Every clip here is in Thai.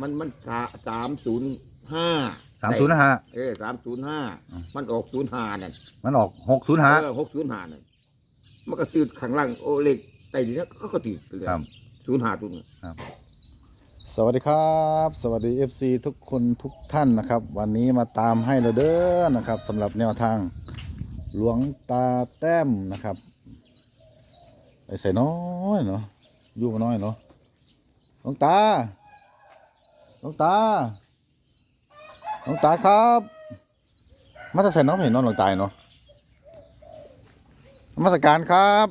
มันมันสามศูนย์ห้าสามศูนย์ห้าเออสามศูนย์ห้าอืมมันออกศูนย์ห้านั่นมันออกหกศูนย์ห้าเออหกศูนย์ห้านั่นมันก็ตืดข้างล่างโอเล็กไต่ดีนะก็ก็ตืดเลยครับศูนย์ห้าตัวนึงสวัสดีครับ สวัสดี FC ทุกคนทุกท่านนะครับ วันนี้มาตามให้เราเด้อนะครับสำหรับแนวทางหลวงตาแต้มนะครับไปใส่น้อยเนาะอยู่มาน้อยเนาะหลวงตา หลวงตาหลวงตาครับมาจะใส่น้องเห็นน้องหลวงตาเนาะนมาสการครับ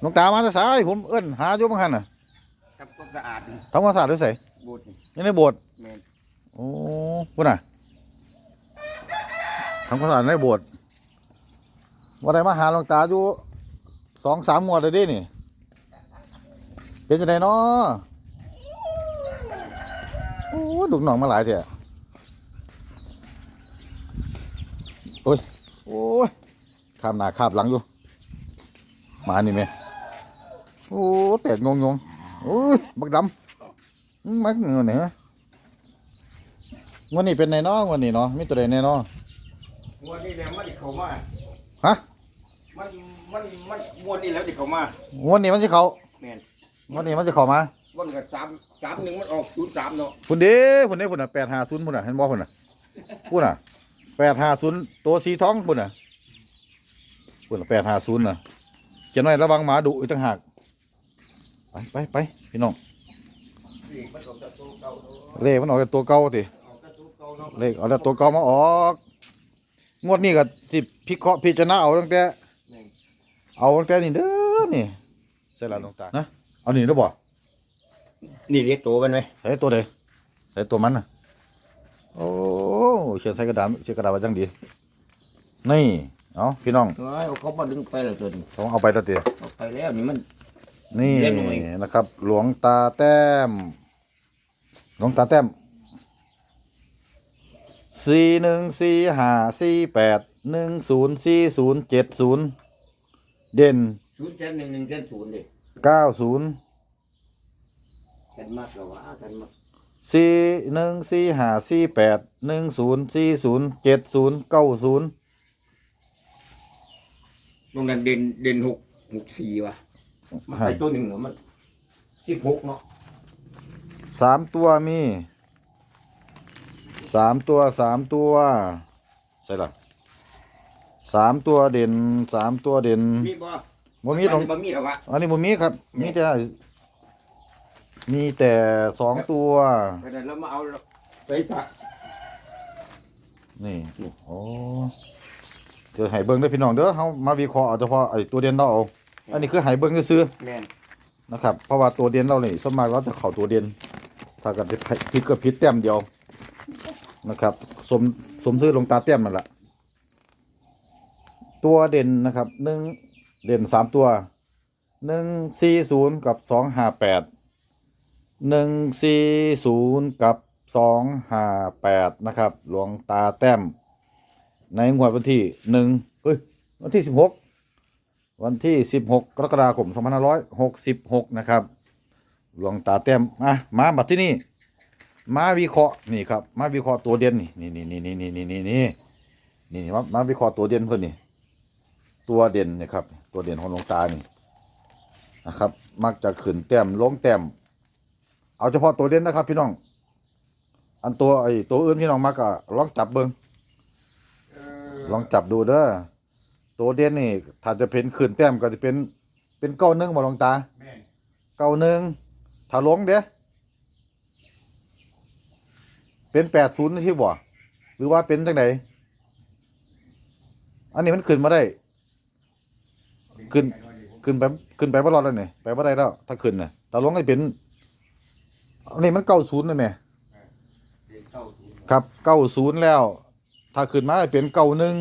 หลวงตามาจะสายผมเอื้อนหาอยู่บางหันน่ะกับก็สะอาดทำความสะอาดด้วยใส่บูดนี่ยังในโบสถ์แม่นโอ้พุ่นน่ะทำความสะอาดในโบสถ์วันใดมาหาหลวงตาอยู่สองสามงวดเลยเดินี่เป็นจังไดเนาะ โอ้ลูกน้องมาหลายเถอะโอ้ย โอ้ยข้ามหน้าข้ามหลังอยู่ มานี่ไหมโอ้แตกงงงๆโอ้ยบักดำอื้อมักเงินเหนือวันนี้เป็นไงเนาะวันนี้เนาะมีตัวใดแน่เนาะงวดนี้แล้วมันจะเข้ามาฮะมันมันมันงวดนี้แล้วจะเข้ามาวันนี้มันจะเขาแม่นวันนี้มันจะเข้ามา วันก็สามสามหนึ่งมันออกศูนย์สามเนาะพุ่นเด้พุ่นเด้พุ่นน่ะแปดห้าศูนย์พุ่นน่ะเห็นบ่พุ่นน่ะพุ่นน่ะแปดห้าศูนย์ตัวสีทองพุ่นน่ะพุ่นน่ะแปดห้าศูนย์น่ะเขียนไว้ระวังหมาดุอีกต่างหากไปไปไปพี่น้องเลขมันออกจากตัวเก่าเนาะเลขมันออกจากตัวเก่าติออกจากตัวเก่าเนาะเลขเอาจากตัวเก่ามาออกงวดนี้ก็สิพิเคราะห์พิจารณาเอาตั้งแต่แม่นเอาตั้งแต่นี่เด้อนี่ใส่ละหลวงตานะเอานี่ได้อบ่ นี่เรียกตัวมันไหมใส่ตัวใดใส่ตัวมันน่ะ โอ้เขียนใส่กระดาษเขียนกระดาษไว้จังดี นี่เอาพี่น้องเฮ้ยเอาเขามาดึงไปแล้วตัวนี้ต้องเอาไปตัวเตียเอาไปแล้วนี่มัน นี่เล่นหน่อย นะครับ หลวงตาแต้ม หลวงตาแต้มสี่หนึ่งสี่ห้าสี่แปดหนึ่งศูนย์สี่ศูนย์เจ็ดศูนย์เด่นศูนย์เจ็ดหนึ่งหนึ่งเจ็ดศูนย์ดิเก้าศูนย์ กันมากแล้ววะกันมากสี่หนึ่งสี่ห้าสี่แปดหนึ่งศูนย์สี่ศูนย์เจ็ดศูนย์เก้าศูนย์ตรงนั้นเด่นเด่นหกหกสี่ว่ะมันไปตัวหนึ่งเหรอมันสิบหกเนาะสามตัวมีสามตัวสามตัวใช่หรอสามตัวเด่นสามตัวเด่นมีบ่บ่มีตรงบ่มีหรอวะอันนี้บ่มีครับ มีแต่ มีแต่สองตัวแต่นั้นเรามาเอาไปสักนี่โอ้เดี๋ยวให้เบิ่งเด้อพี่น้องเด้อเฮามาวิเคราะห์เอาเฉพาะไอ้ตัวเด่นเราเอาอันนี้คือให้เบิ่งซื่อแม่นๆนะครับเพราะว่าตัวเด่นเรานี่ส่วนมากเราจะเข้าตัวเด่นถ้ากันผิดก็ผิดแต้มเดียวนะครับ สมสมซื้อลงตาแต้มนั่นแหละตัวเด่นนะครับหนึ่งเด่นสามตัวหนึ่งสี่ศูนย์กับสองห้าแปด หนึ่งสี่ศูนย์กับสองห้าแปดนะครับ หลวงตาแต้ม ในงวดวันที่หนึ่งเอ้ยวันที่สิบหกวันที่สิบหกกรกฎาคมสองพันห้าร้อยหกสิบหกนะครับ หลวงตาแต้มอะมาบัดที่นี่มาวิเคราะห์นี่ครับมาวิเคราะห์ตัวเด่นนี่นี่นี่นี่นี่นี่นี่นี่นี่นี่มามาวิเคราะห์ตัวเด่นเพิ่อนนี่ตัวเด่นนี่ครับ ตัวเด่นของหลวงตานี่นะครับ มักจะขึ้นแต้มลงแต้ม เอาเฉพาะตัวเด่นนะครับ พี่น้อง อันตัวไอ้ตัวอื่นพี่น้องมักก็ลองจับเบิ่งเออลองจับดูเด้อตัวเด่นนี่ ถ้าจะเป็นขึ้นแต้มก็จะเป็นเป็นเก้าหนึ่งบ่หลวงตาแม่นเก้าหนึ่งถ้าลงเด้เป็นแปดศูนย์ที่บ่หรือว่าเป็นจังไดอันนี้มันขึ้นมาได้ ขึ้นขึ้นไปขึ้นไปบ่รอดแล้วนี่ไปบ่ได้แล้ว ถ้าขึ้นน่ะถ้าลงก็เป็น อันนี้มันเก้าศูนย์เลยแม่เด่นเก้าศูนย์ครับเก้าศูนย์แล้ว ถ้าขึ้นมาก็เป็นเก้าหนึ่ง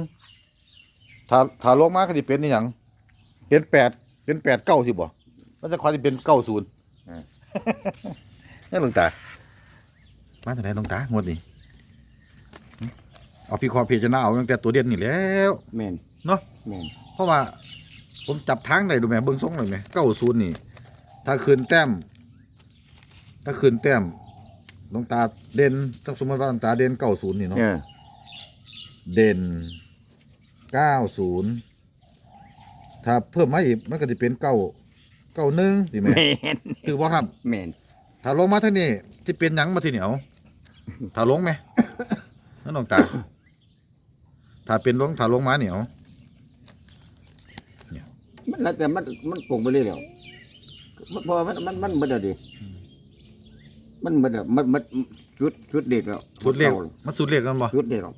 ถ้าถ้าลงมาก็จะเป็นนี่หยังเป็นแปดเป็นแปดเก้าสิบ่มันจะคอยจะเป็นเก้าศูนย์นี่หลวงตามาจากไหนหลวงตางวดนี้หึเอาพี่คอพี่จะน่าเอาตั้งแต่ตัวเด่นนี่แหล้วแม่นเนาะแม่นเพราะว่า ผมจับทางได้ดูไหมเบิ้งทรงเลยไหมเก้าศูนย์นี่ ถ้าคืนแต้ม ถ้าคืนแต้มหลวงตาเด่นต้องสมมติว่าหลวงตาเด่นเก้าศูนย์นี่เนาะเออเด่นเก้าศูนย์ถ้าเพิ่มมาอีกมันก็จะเป็นเก้าเก้าหนึ่งดีไหมแมนถือว่าครับ แมนถ้าลงมาทางนี้ที่เป็นหยังมาที่เหนียวถ้าลงไหม นั่นหลวงตา ถ้าเป็นลงถ้าลงมาเหนียวมันแล้วแต่มันมันโกงไปเรื่อยแล้วมันเพอมันมันมันหมดแล้วดิ มันหมดแล้วมันมันชุดชุดเด็กแล้วสุดเรียกมันสุดเรียกกันบ่ชุดเด็กแล้ว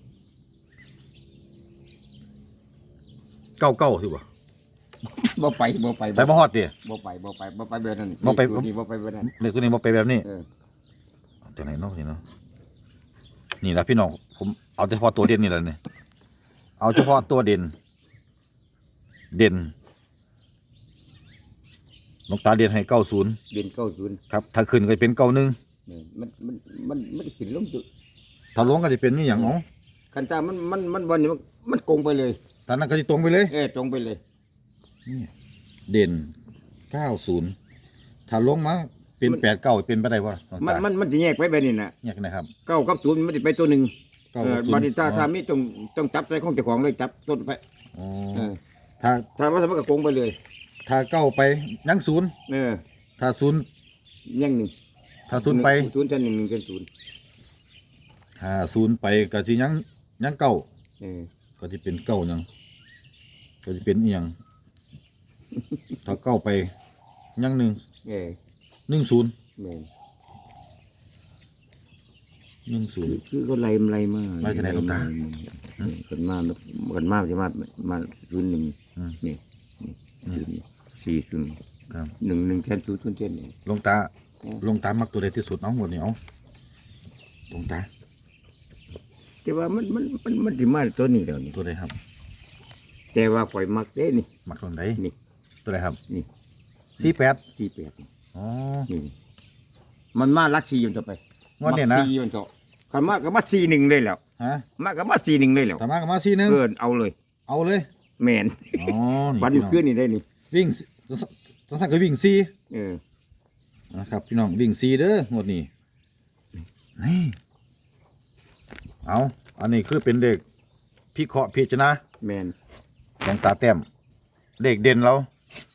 เก้าเก้าถือบ่บ่ไปบ่ไปไปบ่ฮอดดิบ่ไปบ่ไปบ่ไปแบบนั้นบ่ไปตัวนี้บ่ไปแบบนั้นเลขตัวนี้บ่ไปแบบนี้เออจังไหนเนาะนี่เนาะนี่ละพี่น้องผมเอาเฉพาะตัวเด่นนี่แหละเนี่ยเอาเฉพาะตัวเด่น เด่นหลวงตาเด่นให้เก้าศูนย์เดือนเก้าศูนย์ครับ ถ้าขึ้นก็จะเป็นเก้าหนึ่ง นี่มันมันมันมันขึ้นลงจุดถ้าลงก็จะเป็นนี่อย่างอ๋อคันตามันมันมันวันนี้มันมันโกงไปเลย ตอนนั้นก็จะตรงไปเลย เออตรงไปเลยเด่นเก้าศูนย์ถ้าลงมาเป็นแปดเก้าเป็นไปได้ป่ะมันมันมันจะแยกไปแบบนี้น่ะแยกนะครับเก้ากับศูนย์มันจะไปตัวหนึ่งเก้าเอกัอบศูนบาย์ดิตาทามีต้องต้องจับใส่ของเจ้าของเลยจับต้นไปอ๋อเออถ้าถ้าว่าสมมติก็โกงไปเลย ถ้าเก้าไปยังศูนย์เออถ้าศูนย์ยังหนึ่ง ถ้าศูนย์ไปศูนย์เส้นหนึ่งหนึ่งเส้นศูนย์ถ้าศูนย์ไปก็จะยังยังเก้าเออก็จะเป็นเก้าหยังก็จะเป็นเอียงถ้าเก้าไปยังหนึ่งเออหนึ่งศูนย์แม่นหนึ่งศูนคือย์ คือเขาไล่มันไล่มาไล่จากไหนหลวงตาเออคนมาคนมาจะมามาศูนย์หนึ่งอืม นี่นี่ศูนย์สี่ศูนย์ครับหนึ่งหนึ่งเส้นศูนย์ศูนย์เส้นนี่หลวงตาอืมห ลวงตามักตัวใดที่สุดเอาหมดนี่เอาหลวงตาแต่ว่ามันมันมันมันสิมาตัวนี้แล้วนี่ตัวใดครับ แต่ว่าข่อยมักเด้นี่ มักตัวใดนี่ ตัวใดครับนี่สี่แปดสี่แปดนี่อ๋อนี่มันมาลักสี่มันจะไปงวดเนี่ยนะมักสี่มันจะคันมากก็มาสี่หนึ่งเลยแล้วฮะมากก็มาสี่หนึ่งเลยแล้วถ้ามาก็มาสี่หนึ่งเกินเอาเลย เอาเลยแมนอ๋อวันพี่น้องขึ้นนี่ได้นี่วิ่งต้องต้องสั่งก็วิ่งสี่เออ นะครับ พี่น้องวิ่งซีเด้องวดนี้นี่เอาอันนี้คือเป็นเด็กพิเคราะห์พิจารณาแมนหลวงตาแต้มเด็กเด่นเรา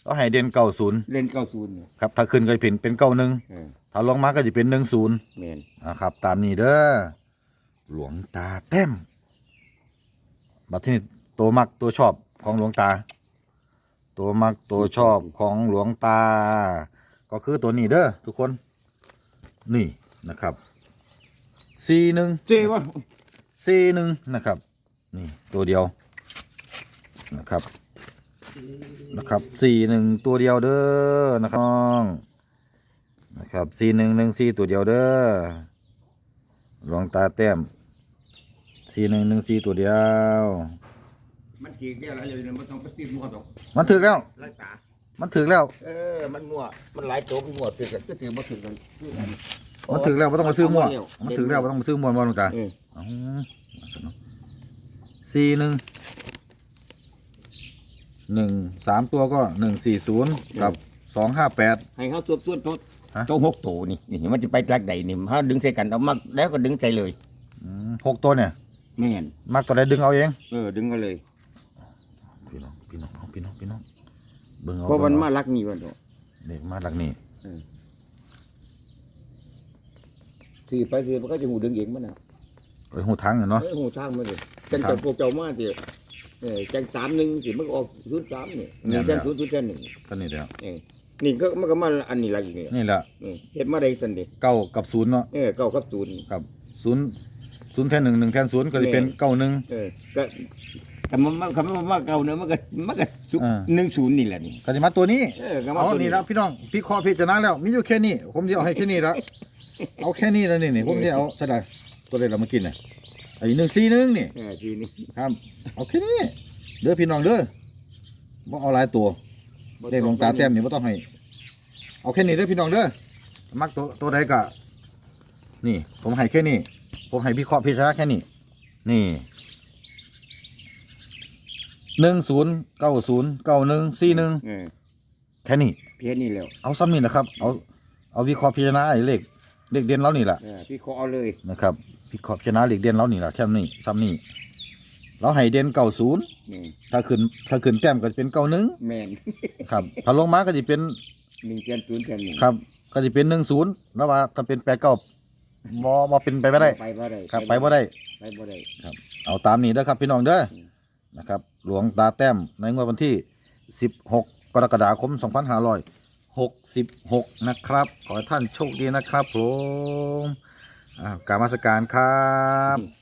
เราให้เด่นเก้าศูนย์เล่นเก้าศูนย์ครับ ถ้าขึ้นก็จะเป็นเป็นเก้าหนึ่งเออถ้าลงมาก็จะเป็นหนึ่งศูนย์แมนนะครับ ตามนี้เด้อหลวงตาแต้มบัดที่นี่ตัวมักตัวชอบของหลวงตา ตัวมักตัวชอบของหลวงตา ก็คือตัวนี้เด้อทุกคน นี่นะครับซีหนึ่งเจ๊วะซีหนึ่งนะครับ นี่ตัวเดียวนะครับนะครับสี่หนึ่งตัวเดียวเด้อนะครับน้องนะครับสี่หนึ่งหนึ่งสี่ตัวเดียวเด้อหลวงตาแต้มสี่หนึ่งหนึ่งสี่ตัวเดียว มันจีกแก้วอะไรเลยมันต้องไปซีมัวตกมันถึกแล้วไล่ตา มันถึกแล้ว เออ มันมัวมันหลายตัวมันมัวถือกันก็ถือมาถือกันคือกันมันถึกแล้วไม่ต้องมาซื้อมั่วเร็วมันถึกแล้วไม่ต้องมาซื้อมั่วมาหลวงตาเอออ๋อสี่หนึ่งหนึ่งสามตัวก็หนึ่งสี่ศูนย์กับสองห้าแปดให้เขาตัวตัวตัวฮะตัวหกตัวนี่นี่มันจะไปจากใดนี่ถ้าดึงใส่กันเอามาแล้วก็ดึงใส่เลยหกตัวเนี่ยแม่นมักตัวใดดึงเอาเอง เออ ดึงกันเลย พี่น้อง พี่น้องเอาพี่น้อง พี่น้อง เบิ่งเอาเพราะมันบิ่งมาเอลักนี่วันตัวเด็กมาหลักนี่ถือไปถือมันก็จะหูดึงเองมันน่ะไปหูทางเนาะเออหูทางมันเลยจังครัจับงพวกเจ้ามาเดียวเออจังสามหนึ่งสิมันก็ออกศูนย์สามนี่เนี่นี่ยจังศูนย์ศูนย์จังหนึ่งก็นี่เดียวเออนี่ก็มันก็มาอันนี้ละอีกเนี่ยนี่แหละเออเห็นมาได้สันเดีเก้ากับศูนย์เนาะเออเก้ากับศูนย์กับศูนย์ศูนย์แทนหนึ่งหนึ่งแทนศูนย์ก็จะเป็นแม่เก้าหนึ่งเออก็ คำว่าคำว่ามาเก่าเนอะมันก็มันก็ศูนย์อ่า หนึ่งศูนย์นี่แหละนี่ก็จะมาตัวนี้เออก็มาเอาตัวนี่แล้วพี่น้องพี่คอพี่ชนะแล้วมีอยู่แค่นี้ผมจะเอาให้แค่นี้แล้วเอาแค่นี้แล้วนี่นี่ผมจะเอาใช่ไหมตัวเล็กเรามากินน่ะไอ้หนึ่งสี่หนึ่งนี่ เออทีนี้ครับเอาแค่นี้เด้อพี่น้องเด้อบ่เอาหลายตัวเลขหลวงตาแต้มนี่ไม่ต้องให้เอาแค่นี้เด้อพี่น้องเด้อมักตัวตัวใดกะนี่ ผมให้แค่นี้ผมให้พี่เคราะห์พิจารณาแค่นี้นี่ หนึ่งศูนย์เก้าศูนย์เก้าหนึ่งสี่หนึ่งเออแค่นี้ เพี้ยนนี่แล้วเอาซ้ำนี่นะครับ เอาเอาวิเคราะห์พิจารณาไอ้เลขเลขเด่นเรานี่แหละเออพี่ขอเอาเลยนะครับพี่ขอบชนะเลขเด่นเรานี่แหละแค่นี้ซ้ำนี่เราให้เด่นเก้าศูนย์นี่ถ้าขึ้นถ้าขึ้นแต้มก็จะเป็นเก้าหนึ่งแม่น ครับถ้าลงมาก็จะเป็นหนึ่งแกนศูนย์แกนหนึ่งครับ ก็จะเป็นหนึ่งศูนย์แล้วว่าถ้าเป็นแปดเก้าบ่บ่เป็นไปไม่ได้ ไปบ่ได้ครับไปบ่ได้ ไปบ่ได้ เอาตามนี้เด้อครับพี่น้องเด้ออืม นะครับหลวงตาแต้มในงวดวันที่ 16 กรกฎาคม 2566 นะครับ ขอให้ท่านโชคดีนะครับผมกรารมาสการครับ